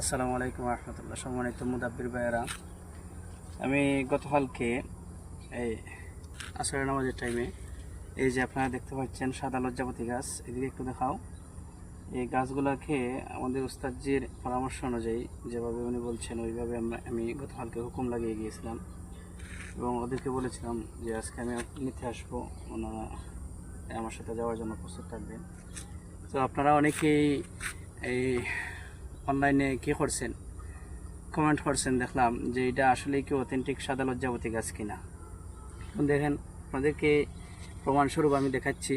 আসসালামু আলাইকুম রহমতুল্লাহ সম্মানিত মুদাব্বির ভাইয়েরা, আমি গতকালকে এই আসরের নামাজের টাইমে এই যে আপনারা দেখতে পাচ্ছেন সাদা লজ্জাপতি গাছ, এদিকে একটু দেখাও। এই গাছগুলোকে আমাদের উস্তাদজির পরামর্শ অনুযায়ী যেভাবে উনি বলছেন, ওইভাবে আমরা- আমি গতকালকে হুকুম লাগিয়ে গিয়েছিলাম এবং ওদেরকে বলেছিলাম যে আজকে আমি নিতে আসব, ওনারা আমার সাথে যাওয়ার জন্য প্রস্তুত থাকবেন। তো আপনারা অনেকেই এই অনলাইনে কি করছেন? কমেন্ট করছেন, দেখলাম যে এটা আসলে কি অথেন্টিক সাদা লজ্জাবতী গাছ কিনা। এখন দেখেন, আপনাদেরকে প্রমাণস্বরূপ আমি দেখাচ্ছি।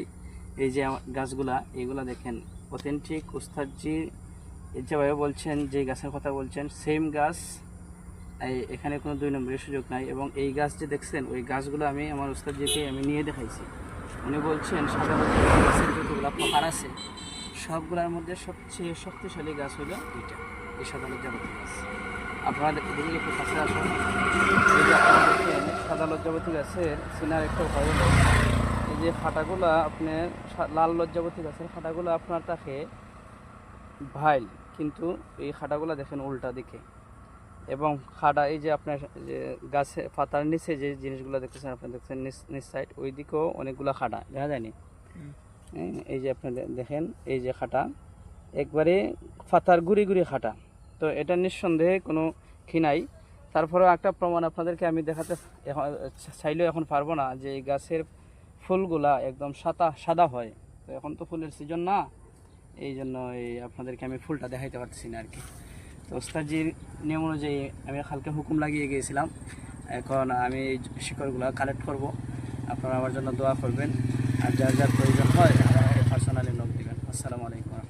এই যে গাছগুলা এইগুলা দেখেন অথেন্টিক উস্তাদজি যেভাবে বলছেন, যে গাছের কথা বলছেন সেম গাছ এখানে কোনো দুই নম্বরের সুযোগ নাই এবং এই গাছ যে দেখছেন, ওই গাছগুলো আমি আমার উস্তাদজিকে আমি নিয়ে দেখাইছি। উনি বলছেন লজ্জাবতী গাছের যতগুলো প্রকার আছে সবগুলোর মধ্যে সবচেয়ে শক্তিশালী গাছ হলো এটা এই সাদা লজ্জাবতী গাছ। আপনারা দেখি একটু কাছে আসুন। আপনারা সাদা লজ্জাবতী গাছের সিনার একটা ভয় হলো। এই যে ফাটাগুলো আপনার লাল লজ্জাবতী গাছের ফাটাগুলো আপনার তাকে ভাইল কিন্তু এই খাটাগুলো দেখেন উল্টা দিকে। এবং খাটা এই যে আপনার যে গাছে পাতার নিচে যে জিনিসগুলো দেখতেছেন, আপনি দেখছেন নিচ সাইড ওই দিকেও অনেকগুলো খাটা দেখা যায়নি? এই যে আপনি দেখেন, এই যে খাটা, একবারে ফাতার গুড়ি গুড়ি খাটা। তো এটা নিঃসন্দেহে কোনো খিনাই তারপরেও একটা প্রমাণ আপনাদেরকে আমি দেখাতে এখন, চাইলেও এখন পারব না যে এই গাছের ফুলগুলা একদম সাদা সাদা হয়। তো এখন তো ফুলের সিজন না, এই জন্য এই আপনাদেরকে আমি ফুলটা দেখাইতে পারতেছি না আর কি তো ওস্তাদজির নিয়ম অনুযায়ী আমি কালকে হুকুম লাগিয়ে গিয়েছিলাম। এখন আমি এই শিকড়গুলো কালেক্ট করব। আপনারা আমার জন্য দোয়া করবেন। আর যার যার প্রয়োজন হয় পার্সোনালি নক দেবেন। আসসালামু আলাইকুম।